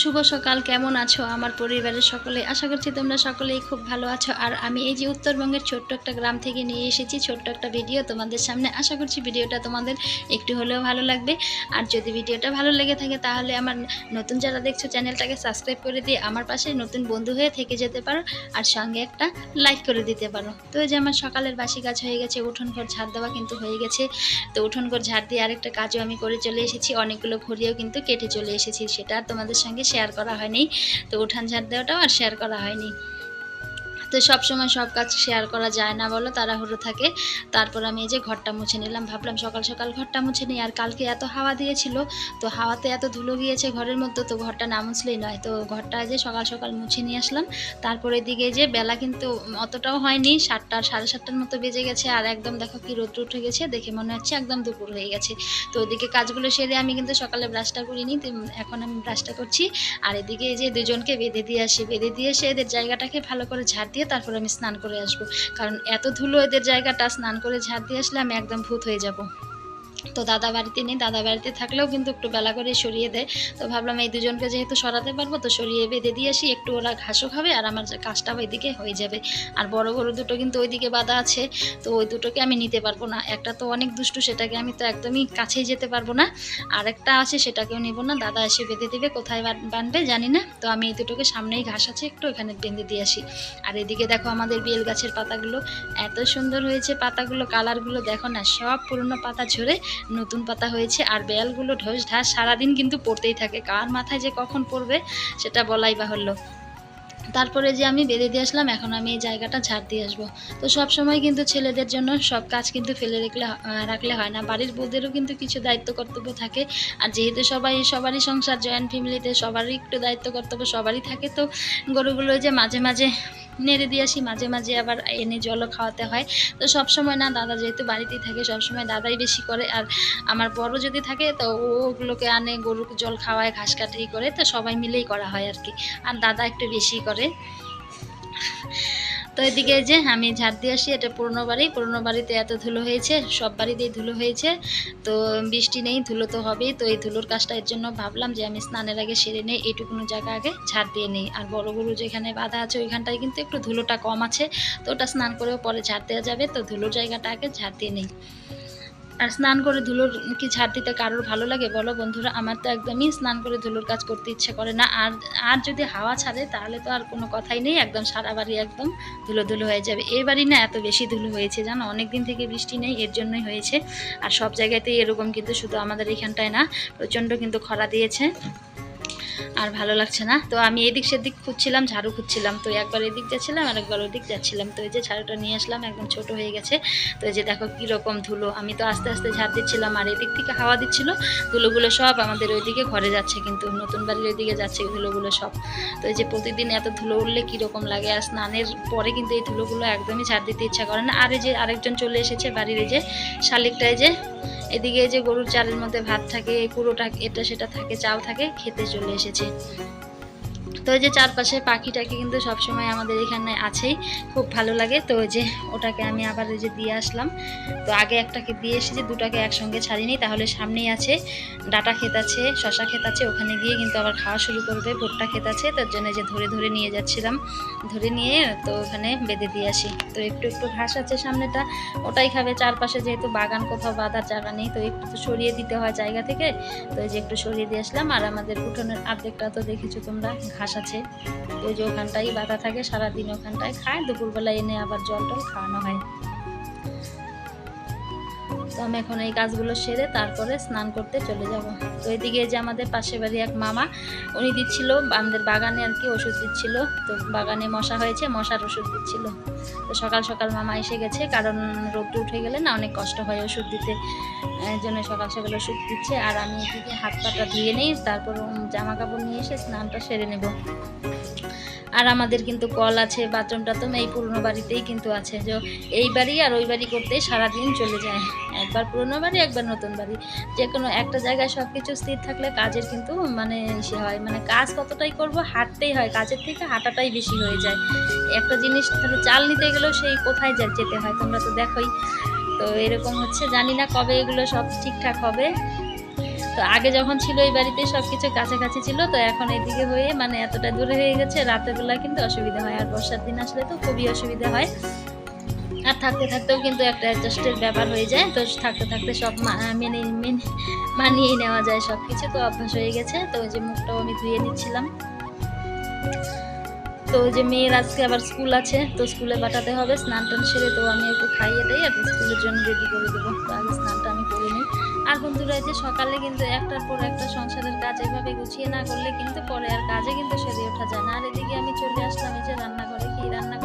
শুভ সকাল, কেমন আছো? আমার পরিবারের সকলে, আশা করছি তোমরা সকলেই খুব ভালো আছো। আর আমি এই যে উত্তরবঙ্গের ছোট্ট একটা গ্রাম থেকে নিয়ে এসেছি, ছোট্ট একটা ভিডিও তোমাদের সামনে। আশা করছি ভিডিওটা তোমাদের একটু হলেও ভালো লাগবে। আর যদি ভিডিওটা ভালো লেগে থাকে, তাহলে আমার নতুন যারা দেখছ, চ্যানেলটাকে সাবস্ক্রাইব করে দিয়ে আমার পাশে নতুন বন্ধু হয়ে থেকে যেতে পারো। আর সঙ্গে একটা লাইক করে দিতে পারো। তো এই যে আমার সকালের বাসি কাজ হয়ে গেছে উঠোন ঘর ঝাড় দেওয়া কিন্তু হয়ে গেছে। তো উঠোন ঘর ঝাড় দিয়ে আরেকটা কাজও আমি করে চলে এসেছি। অনেকগুলো ঘড়িও কিন্তু কেটে চলে এসেছি, সেটা তোমাদের সঙ্গে শেয়ার করা হয়নি। তো উঠান ঝাড় দেওয়াটাও আর শেয়ার করা হয়নি। তো সব সময় সব কাজ শেয়ার করা যায় না বলো, তাড়াহুড়ো থাকে। তারপর আমি এই যে ঘরটা মুছে নিলাম, ভাবলাম সকাল সকাল ঘরটা মুছে নিই, আর কালকে এত হাওয়া দিয়েছিল, তো হাওয়াতে এত ধুলো গিয়েছে ঘরের মধ্যে, তো ঘরটা না মুছলেই নয়। তো ঘরটা যে সকাল সকাল মুছে নিয়ে আসলাম, তারপরে দিকে যে বেলা কিন্তু অতটাও হয়নি, সাতটা, সাড়ে সাতটার মতো বেজে গেছে, আর একদম দেখো কি রোদ্র উঠে গেছে, দেখে মনে হচ্ছে একদম দুপুর হয়ে গেছে। তো ওদিকে কাজগুলো সেরে আমি কিন্তু সকালে ব্রাশটা করিনি এখন আমি ব্রাশটা করছি, আর এদিকে যে দুজনকে বেঁধে দিয়ে আসি, বেঁধে দিয়ে এসে এদের জায়গাটাকে ভালো করে ঝাড় তারপর আমি স্নান করে আসব। কারণ এত ধুলো এদের জায়গাটা, স্নান করে ঝাঁট দিয়ে আসলে আমি একদম ভূত হয়ে যাব। তো দাদা বাড়িতে নেই দাদা বাড়িতে থাকলেও কিন্তু একটু বেলা করে সরিয়ে দেয়। তো ভাবলাম এই দুজনকে যেহেতু সরাতে পারব, তো সরিয়ে বেঁধে দিয়ে আসি, একটু ওরা ঘাসও খাবে আর আমার যে কাজটা ওইদিকে হয়ে যাবে। আর বড় গরু দুটো কিন্তু ওইদিকে বাঁধা আছে, তো ওই দুটোকে আমি নিতে পারব না। একটা তো অনেক দুষ্টু, সেটাকে আমি তো একদমই কাছেই যেতে পারব না। আর একটা আছে, সেটাকেও নিব না, দাদা এসে বেঁধে দেবে, কোথায় বান- বাঁধবে জানি না। তো আমি এই দুটোকে সামনেই ঘাস আছে, একটু এখানে বেঁধে দিয়ে আসি। আর এদিকে দেখো আমাদের বেল গাছের পাতাগুলো, এত সুন্দর হয়েছে পাতাগুলো, কালারগুলো দেখো না, সব পুরনো পাতা ঝরে নতুন পাতা হয়েছে আর বেলগুলো ঢোস ঢাস সারাদিন কিন্তু পড়তেই থাকে। কার মাথায় যে কখন পড়বে সেটা বলাই বাহুল্য। তারপরে যে আমি বেঁধে দিয়ে আসলাম, এখন আমি এই জায়গাটা ঝাড় দিয়ে আসব। তো সব সময় কিন্তু ছেলেদের জন্য সব কাজ কিন্তু ফেলে রাখলে রাখলে হয় না। বাড়ির বউদেরও কিন্তু কিছু দায়িত্ব কর্তব্য থাকে। আর যেহেতু সবাই, সবারই সংসার জয়েন্ট ফ্যামিলিতে সবারই একটু দায়িত্ব কর্তব্য সবারই থাকে, তো গরুগুলো যে মাঝে মাঝে নেড়ে দিয়ে আসি, মাঝে মাঝে আবার এনে জলও খাওয়াতে হয়। তো সব সময় না, দাদা যেহেতু বাড়িতেই থাকে সব সময় দাদাই বেশি করে। আর আমার বড় যদি থাকে, তো ওগুলোকে আনে গরুকে জল খাওয়ায়, ঘাস কাটাই করে, তো সবাই মিলেই করা হয় আর কি। আর দাদা একটু বেশি করে। তো এদিকে যে আমি ঝাড় দিয়ে আসি, এটা পুরনো বাড়ি। পুরনো বাড়িতে এত ধুলো হয়েছে, সব বাড়িতেই ধুলো হয়েছে। তো বৃষ্টি নেই, ধুলো তো হবেই। তো এই ধুলোর কাজটা এর জন্য ভাবলাম যে আমি স্নানের আগে সেরে নেই, এইটুকুনো জায়গা আগে ঝাড় দিয়ে নেই। আর বড় গরু যেখানে বাঁধা আছে, ওইখানটায় কিন্তু একটু ধুলোটা কম আছে। তো ওটা স্নান করেও পরে ঝাড় দেওয়া যাবে। তো ধুলোর জায়গাটা আগে ঝাড় দিয়ে নেই। আর স্নান করে ধুলোর কি ঝাড় দিতে কারোর ভালো লাগে? বলো বন্ধুরা, আমার তো একদমই স্নান করে ধুলোর কাজ করতে ইচ্ছে করে না। আর আর যদি হাওয়া ছাড়ে তাহলে তো আর কোনো কথাই নেই, একদম সারা বাড়ি একদম ধুলো ধুলো হয়ে যাবে। এবারই বাড়ি না এত বেশি ধুলো হয়েছে জানো? অনেক দিন থেকে বৃষ্টি নেই, এর জন্যই হয়েছে। আর সব জায়গাতেই এরকম কিন্তু শুধু আমাদের এখানটায় না, প্রচণ্ড কিন্তু খরা দিয়েছে। আর ভালো লাগছে না। তো আমি এদিক সেদিক খুঁজছিলাম, ঝাড়ু খুঁজছিলাম। তো একবার এদিক যাচ্ছিলাম আর একবার ওদিক যাচ্ছিলাম। তো এই যে ঝাড়ুটা নিয়ে আসলাম, একদম ছোট হয়ে গেছে। তো এই যে দেখো কীরকম ধুলো। আমি তো আস্তে আস্তে ঝাড় দিচ্ছিলাম আর এদিক থেকে হাওয়া দিচ্ছিল। ধুলোগুলো সব আমাদের ওইদিকে ঘরে যাচ্ছে, কিন্তু নতুন বাড়ির ওইদিকে যাচ্ছে ধুলোগুলো সব। তো এই যে প্রতিদিন এত ধুলো উঠলে কীরকম লাগে? আর স্নানের পরে কিন্তু এই ধুলোগুলো একদমই ঝাড় দিতে ইচ্ছা করে না। আর এই যে আরেকজন চলে এসেছে বাড়ির এই যে শালিকটায় যে এদিকে যে গরুর চালের মধ্যে ভাত থাকে কুড়োটা এটা সেটা থাকে, চাল থাকে, খেতে চলে এসেছে। তো ওই যে চারপাশে পাখিটাকে কিন্তু সবসময় আমাদের এখানে আছেই, খুব ভালো লাগে। তো ওই যে ওটাকে আমি আবার ওই যে দিয়ে আসলাম। তো আগে একটাকে দিয়ে এসেছি, দুটাকে একসঙ্গে ছাড়িনি, তাহলে সামনেই আছে, ডাটা ক্ষেত আছে, শশা ক্ষেত আছে, ওখানে গিয়ে কিন্তু আবার খাওয়া শুরু করবে, ভুট্টা ক্ষেত আছে, তার জন্য যে ধরে ধরে নিয়ে যাচ্ছিলাম। ধরে নিয়ে তো ওখানে বেঁধে দিয়ে আসি। তো একটু একটু ঘাস আছে সামনেটা, ওটাই খাবে। চারপাশে যেহেতু বাগান, কোথাও বাঁধার জায়গা নেই, তো একটু তো সরিয়ে দিতে হয় জায়গা থেকে। তো যে একটু সরিয়ে দিয়ে আসলাম, আর আমাদের উঠোনের অর্ধেকটা তো দেখেছ তোমরা ঘাস আছে। ওই যে ওখানটাই বাঁধা থাকে, সারাদিন ওখানটায় খায় দুপুরবেলা এনে আবার জল টল খাওয়ানো হয়। তো আমি এখন এই কাজগুলো সেরে তারপরে স্নান করতে চলে যাব। তো এদিকে যে আমাদের পাশে বাড়ি এক মামা, উনি দিচ্ছিল আমাদের বাগানে আর কি ওষুধ দিচ্ছিল। তো বাগানে মশা হয়েছে, মশার ওষুধ দিচ্ছিল। তো সকাল সকাল মামা এসে গেছে, কারণ রোগটা উঠে গেলে না অনেক কষ্ট হয় ওষুধ দিতে। জন্য সকাল সকাল ওষুধ দিচ্ছে। আর আমি এদিকে হাত পাটা ধুয়ে নিই, তারপর জামা কাপড় নিয়ে এসে স্নানটা সেরে নেব। আর আমাদের কিন্তু কল আছে বাথরুম টাথরুম এই পুরনো বাড়িতেই কিন্তু আছে। যে এই বাড়ি আর ওই বাড়ি করতে সারাদিন চলে যায়। একবার পুরনো বাড়ি, একবার নতুন বাড়ি। যে কোনো একটা জায়গায় সব কিছু স্থির থাকলে কাজের কিন্তু মানে সে হয়। মানে কাজ কতটাই করব হাঁটতেই হয়, কাজের থেকে হাঁটাটাই বেশি হয়ে যায়। একটা জিনিস ধরো চাল নিতে গেলেও সেই কোথায় যেতে হয়, তোমরা তো দেখোই। তো এরকম হচ্ছে, জানি না কবে এগুলো সব ঠিকঠাক হবে। তো তো আগে যখন ছিল এই বাড়িতে সব কিছু কাছাকাছি ছিল, তো এখন এদিকে হয়ে মানে এতটা দূরে হয়ে গেছে, রাতের বেলা কিন্তু অসুবিধা হয়। আর বর্ষার দিন আসলে তো খুবই অসুবিধা হয়। আর থাকতে থাকতেও কিন্তু একটা অ্যাডজাস্টের ব্যাপার হয়ে যায়। তো থাকতে থাকতে সব মেনে মেনে মানিয়ে নেওয়া যায় সব কিছু তো অভ্যাস হয়ে গেছে। তো ওই যে মুখটাও আমি ধুয়ে নিচ্ছিলাম। তো ওই যে মেয়ের আজকে আবার স্কুল আছে। তো স্কুলে পাঠাতে হবে। স্নান টান সেরে তো আমি একটু খাইয়ে দেই আর স্কুলের জন্য রেডি করে দেবো। তো আগে স্নানটা আমি করে নিই। আর বন্ধুরা যে সকালে কিন্তু একটার পর একটা সংসারের কাজ এভাবে গুছিয়ে না করলে কিন্তু পরে আর কাজে কিন্তু সেরে ওঠা যায় না। আর এদিকে আমি চলে আসলাম এই যে রান্নাঘরে। কি রান্না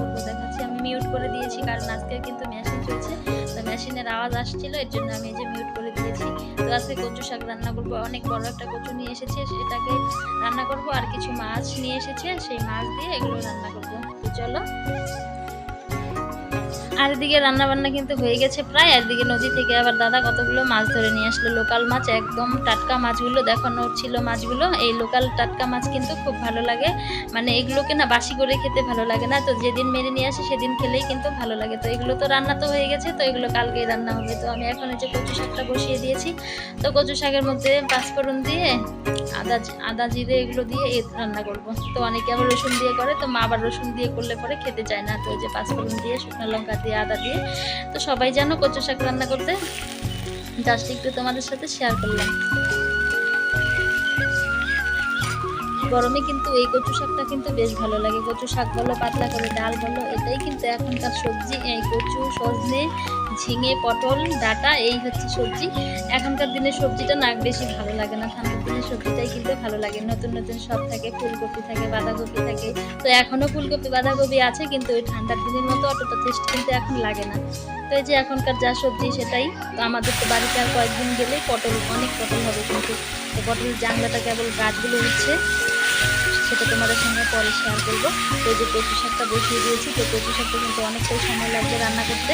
মিউট করে দিয়েছি, কারণ আজকে কিন্তু মেশিন চলছে। তো মেশিনের আওয়াজ আসছিল, এর জন্য আমি এই যে মিউট করে দিয়েছি। তো আজকে কচু শাক রান্না করব, অনেক বড় একটা কচু নিয়ে এসেছে, সেটাকে রান্না করব, আর কিছু মাছ নিয়ে এসেছে, সেই মাছ দিয়ে এগুলো রান্না করব। তো চলো। আর এদিকে রান্না বান্না কিন্তু হয়ে গেছে প্রায় এদিকে নদী থেকে আবার দাদা কতগুলো মাছ ধরে নিয়ে আসলো। লোকাল মাছ, একদম টাটকা মাছগুলো দেখানো ছিল মাছগুলো। এই লোকাল টাটকা মাছ কিন্তু খুব ভালো লাগে। মানে এগুলোকে না বাসি করে খেতে ভালো লাগে না। তো যেদিন মেরে নিয়ে আসে সেদিন খেলেই কিন্তু ভালো লাগে। তো এগুলো তো রান্না তো হয়ে গেছে, তো এগুলো কালকেই রান্না হবে। তো আমি এখন এই যে কচু শাকটা বসিয়ে দিয়েছি। তো কচু শাকের মধ্যে পাঁচফোড়ন দিয়ে, আদা আদা জিরে এগুলো দিয়ে এ রান্না করব। তো অনেকে আবার রসুন দিয়ে করে, তো মা আবার রসুন দিয়ে করলে পরে খেতে চায় না। তো ওই যে পাঁচফোড়ন দিয়ে, শুকনো লঙ্কা দিয়ে, আদা দিয়ে, তো সবাই জানো কচু শাক রান্না করতে? জাস্ট একটু তোমাদের সাথে শেয়ার করলাম। গরমে কিন্তু এই কচু শাকটা কিন্তু বেশ ভালো লাগে। কচু শাক বলো, পাতলা করে ডাল বলো, এটাই কিন্তু এখনকার সবজি। এই কচু, সজনে ঝিঙে, পটল, ডাটা, এই হচ্ছে সবজি। এখনকার দিনের সবজিটা না বেশি ভালো লাগে না। ঠান্ডার দিনের সবজিটাই কিন্তু ভালো লাগে। নতুন নতুন সব থাকে, ফুলকপি থাকে, বাঁধাকপি থাকে। তো এখনও ফুলকপি, বাঁধাকপি আছে, কিন্তু ওই ঠান্ডার দিনের মতো অতটা টেস্ট কিন্তু এখন লাগে না। তো এই যে এখনকার যা সবজি, সেটাই। তো আমাদের তো বাড়িতে আর কয়েকদিন গেলেই পটল, অনেক পটল হবে কিন্তু। তো পটলের জাংলাটা কেবল গাছগুলো উঠছে। সেটা তোমাদের সঙ্গে পরে শেয়ার করব। তো যে কচু শাকটা বসিয়ে দিয়েছি, তো কচু শাকটা কিন্তু অনেকটাই সময় লাগবে রান্না করতে।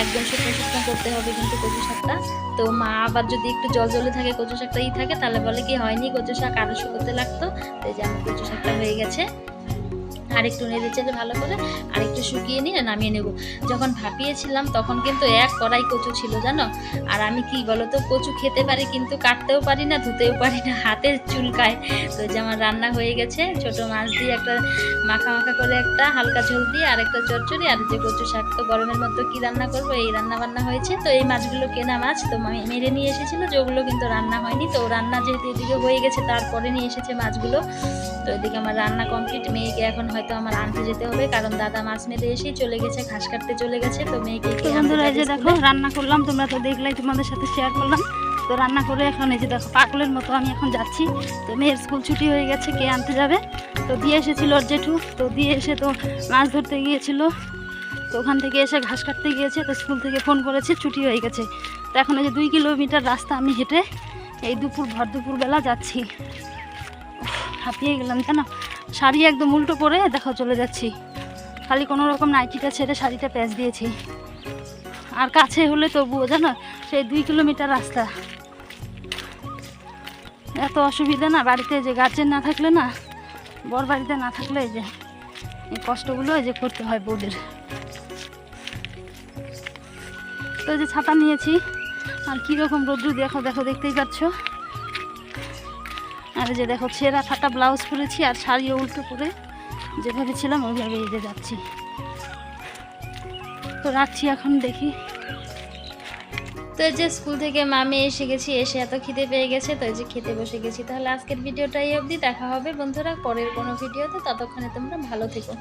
একদম শুকনো শুকনো করতে হবে কিন্তু কচু শাকটা। তো মা আবার যদি একটু জল জলে থাকে, কচু শাকটাই থাকে, তাহলে বলে কি হয়নি, কচু শাক আরও শুকোতে লাগতো। তো এই যে আমার কচু শাকটা হয়ে গেছে। আর একটু নেড়ে চেড়ে ভালো করে আর একটু শুকিয়ে নিয়ে নামিয়ে নেব। যখন ভাপিয়েছিলাম তখন কিন্তু এক কড়াই কচু ছিল, জানো? আর আমি কি বলো তো কচু খেতে পারি কিন্তু কাটতেও পারি না, ধুতেও পারি না, হাতের চুলকায়। তো যে আমার রান্না হয়ে গেছে, ছোট মাছ দিয়ে একটা মাখা মাখা করে একটা হালকা ঝোল দিয়ে আর একটা চচ্চড়ি, আর যে কচু শাক তো গরমের মধ্যে কি রান্না করব, এই রান্না বান্না হয়েছে। তো এই মাছগুলো কেনা মাছ, তো মেরে নিয়ে এসেছিল যে ওগুলো কিন্তু রান্না হয়নি। তো রান্না যেহেতু এদিকে হয়ে গেছে, তারপরে নিয়ে এসেছে মাছগুলো। তো এদিকে আমার রান্না কমপ্লিট মেয়েকে এখন হয়তো আমার আনতে যেতে হবে কারণ দাদা মাছ মেরে এসেই চলে গেছে ঘাস কাটতে চলে গেছে তো মেয়েকে তো বন্ধুরা এই যে দেখো রান্না করলাম তোমরা তো দেখলাই তোমাদের সাথে শেয়ার করলাম। তো রান্না করে এখন এই যে দেখো পাগলের মতো আমি এখন যাচ্ছি। তো মেয়ের স্কুল ছুটি হয়ে গেছে কে আনতে যাবে? তো দিয়ে এসেছিল ওর জেঠু তো দিয়ে এসে তো মাছ ধরতে গিয়েছিল। তো ওখান থেকে এসে ঘাস কাটতে গিয়েছে তো স্কুল থেকে ফোন করেছে ছুটি হয়ে গেছে। তো এখন এই যে দুই কিলোমিটার রাস্তা আমি হেঁটে এই দুপুর ভর দুপুরবেলা যাচ্ছি। হাঁপিয়ে গেলাম জানো? শাড়ি একদম উল্টো পরে, দেখো চলে যাচ্ছি। খালি কোনো রকম নাইটিটা ছেড়ে শাড়িটা প্যাঁচ দিয়েছি। আর কাছে হলে তবুও, জানো? সেই দুই কিলোমিটার রাস্তা। এত অসুবিধা না, বাড়িতে যে গার্জেন না থাকলে না, বর বাড়িতে না থাকলে এই যে, এই কষ্টগুলো এই যে করতে হয় বউদের। তো যে ছাতা নিয়েছি, আর কীরকম রোদ্রু দেখো দেখো, দেখতেই পাচ্ছ? আর যে দেখো, ছেঁড়া ফাটা ব্লাউজ পরেছি আর শাড়িও উল্টো পরে যেভাবে ছিলাম ওইভাবে ঈদে যাচ্ছি। তো রাখছি এখন, দেখি। তো এই যে স্কুল থেকে মামি এসে গেছি, এসে এত খিদে পেয়ে গেছে, তো এই যে খেতে বসে গেছি। তাহলে আজকের ভিডিওটাই অবধি, দেখা হবে বন্ধুরা, পরের কোনো ভিডিওতে, ততক্ষণে তোমরা ভালো থেকো।